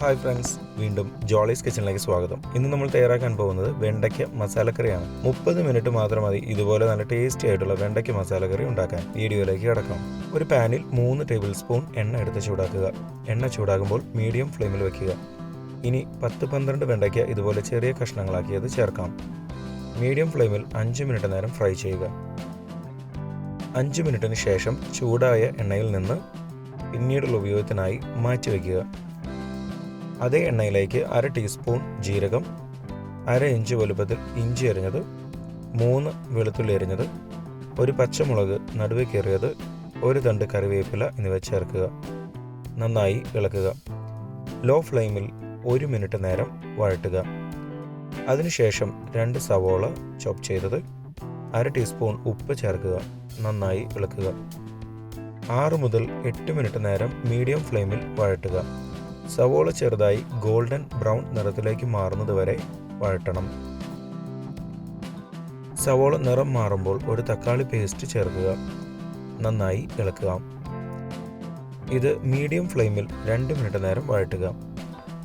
Hi friends വീണ്ടും ജോളീസ് കിച്ചണിലേക്ക് സ്വാഗതം. ഇന്ന് നമ്മൾ തയ്യാറാക്കാൻ പോകുന്നത് വെണ്ടയ്ക്ക മസാലക്കറിയാണ് മുപ്പത് മിനിറ്റ് മാത്രം മതി ഇതുപോലെ നല്ല ടേസ്റ്റി ആയിട്ടുള്ള വെണ്ടയ്ക്ക മസാലക്കറി ഉണ്ടാക്കാൻ. വീഡിയോയിലേക്ക് കിടക്കാം. ഒരു പാനിൽ മൂന്ന് ടേബിൾ സ്പൂൺ എണ്ണ എടുത്ത് ചൂടാക്കുക. എണ്ണ ചൂടാകുമ്പോൾ മീഡിയം ഫ്ലെയിമിൽ വെക്കുക. ഇനി പത്ത് പന്ത്രണ്ട് വെണ്ടയ്ക്ക ഇതുപോലെ ചെറിയ കഷ്ണങ്ങളാക്കിയത് ചേർക്കാം. മീഡിയം ഫ്ലെയിമിൽ അഞ്ച് മിനിറ്റ് നേരം ഫ്രൈ ചെയ്യുക. അഞ്ച് മിനിറ്റിന് ശേഷം ചൂടായ എണ്ണയിൽ നിന്ന് പിന്നീടുള്ള ഉപയോഗത്തിനായി മാറ്റിവെക്കുക അതേ എണ്ണയിലേക്ക് അര ടീസ്പൂൺ ജീരകം അര ഇഞ്ച് വലുപ്പത്തിൽ ഇഞ്ചി അരിഞ്ഞത് മൂന്ന് വെളുത്തുള്ളി അരിഞ്ഞത് ഒരു പച്ചമുളക് നടുവേ കയറിയത് ഒരു തണ്ട് കറിവേപ്പില എന്നിവ ചേർക്കുക. നന്നായി ഇളക്കുക. ലോ ഫ്ലെയിമിൽ ഒരു മിനിറ്റ് നേരം വഴട്ടുക അതിനുശേഷം രണ്ട് സവോള ചോപ്പ് ചെയ്തത് അര ടീസ്പൂൺ ഉപ്പ് ചേർക്കുക. നന്നായി ഇളക്കുക. ആറ് മുതൽ എട്ട് മിനിറ്റ് നേരം മീഡിയം ഫ്ലെയിമിൽ വഴട്ടുക സവോള ചെറുതായി ഗോൾഡൻ ബ്രൗൺ നിറത്തിലേക്ക് മാറുന്നത് വരെ വഴട്ടണം. സവോള നിറം മാറുമ്പോൾ ഒരു തക്കാളി പേസ്റ്റ് ചേർക്കുക. നന്നായി ഇളക്കുക. ഇത് മീഡിയം ഫ്ലെയിമിൽ രണ്ട് മിനിറ്റ് നേരം വഴട്ടുക.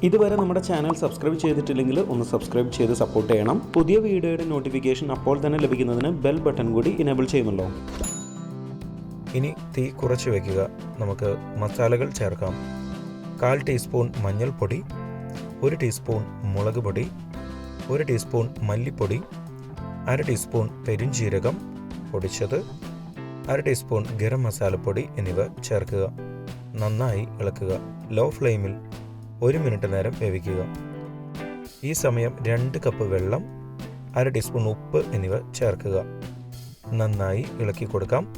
ഇതുവരെ നമ്മുടെ ചാനൽ സബ്സ്ക്രൈബ് ചെയ്തിട്ടില്ലെങ്കിൽ ഒന്ന് സബ്സ്ക്രൈബ് ചെയ്ത് സപ്പോർട്ട് ചെയ്യണം. പുതിയ വീഡിയോയുടെ നോട്ടിഫിക്കേഷൻ അപ്പോൾ തന്നെ ലഭിക്കുന്നതിന് ബെൽ ബട്ടൺ കൂടി ഇനേബിൾ ചെയ്യുമല്ലോ. ഇനി തീ കുറച്ച് വയ്ക്കുക നമുക്ക് മസാലകൾ ചേർക്കാം. കാൽ ടീസ്പൂൺ മഞ്ഞൾപ്പൊടി ഒരു ടീസ്പൂൺ മുളക് പൊടി ഒരു ടീസ്പൂൺ മല്ലിപ്പൊടി അര ടീസ്പൂൺ പെരുംജീരകം പൊടിച്ചത് അര ടീസ്പൂൺ ഗരം മസാലപ്പൊടി എന്നിവ ചേർക്കുക. നന്നായി ഇളക്കുക. ലോ ഫ്ലെയിമിൽ ഒരു മിനിറ്റ് നേരം വേവിക്കുക. ഈ സമയം രണ്ട് കപ്പ് വെള്ളം അര ടീസ്പൂൺ ഉപ്പ് എന്നിവ ചേർക്കുക. നന്നായി ഇളക്കി കൊടുക്കാം.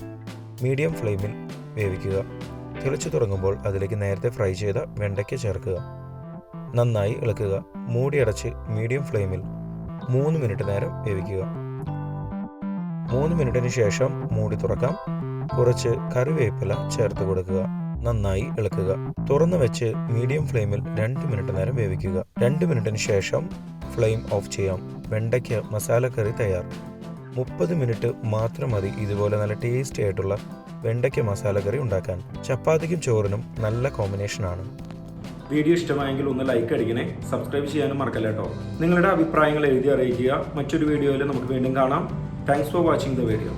മീഡിയം ഫ്ലെയിമിൽ വേവിക്കുക. തിളച്ചു തുടങ്ങുമ്പോൾ അതിലേക്ക് നേരത്തെ ഫ്രൈ ചെയ്ത വെണ്ടയ്ക്ക ചേർക്കുക. നന്നായി ഇളക്കുക. മൂടിയടച്ച് മീഡിയം ഫ്ലെയിമിൽ മൂന്ന് മിനിറ്റ് നേരം വേവിക്കുക. മൂന്ന് മിനിറ്റിന് ശേഷം മൂടി തുറക്കാം. കുറച്ച് കറിവേപ്പില ചേർത്ത് കൊടുക്കുക. നന്നായി ഇളക്കുക. തുറന്നു വെച്ച് മീഡിയം ഫ്ലെയിമിൽ രണ്ട് മിനിറ്റ് നേരം വേവിക്കുക. രണ്ട് മിനിറ്റിന് ശേഷം ഫ്ലെയിം ഓഫ് ചെയ്യാം. വെണ്ടയ്ക്ക കറി തയ്യാർ. മുപ്പത് മിനിറ്റ് മാത്രം മതി. ഇതുപോലെ നല്ല ടേസ്റ്റി ആയിട്ടുള്ള വെണ്ടയ്ക്ക മസാല കറി ഉണ്ടാക്കാൻ ചപ്പാത്തിക്കും ചോറിനും നല്ല കോമ്പിനേഷനാണ് വീഡിയോ ഇഷ്ടമായെങ്കിൽ ഒന്ന് ലൈക്ക് അടിക്കണേ സബ്സ്ക്രൈബ് ചെയ്യാനും മറക്കല്ല കേട്ടോ. നിങ്ങളുടെ അഭിപ്രായങ്ങൾ എഴുതി അറിയിക്കുക. മറ്റൊരു വീഡിയോയിൽ നമുക്ക് വീണ്ടും കാണാം. Thanks for watching the video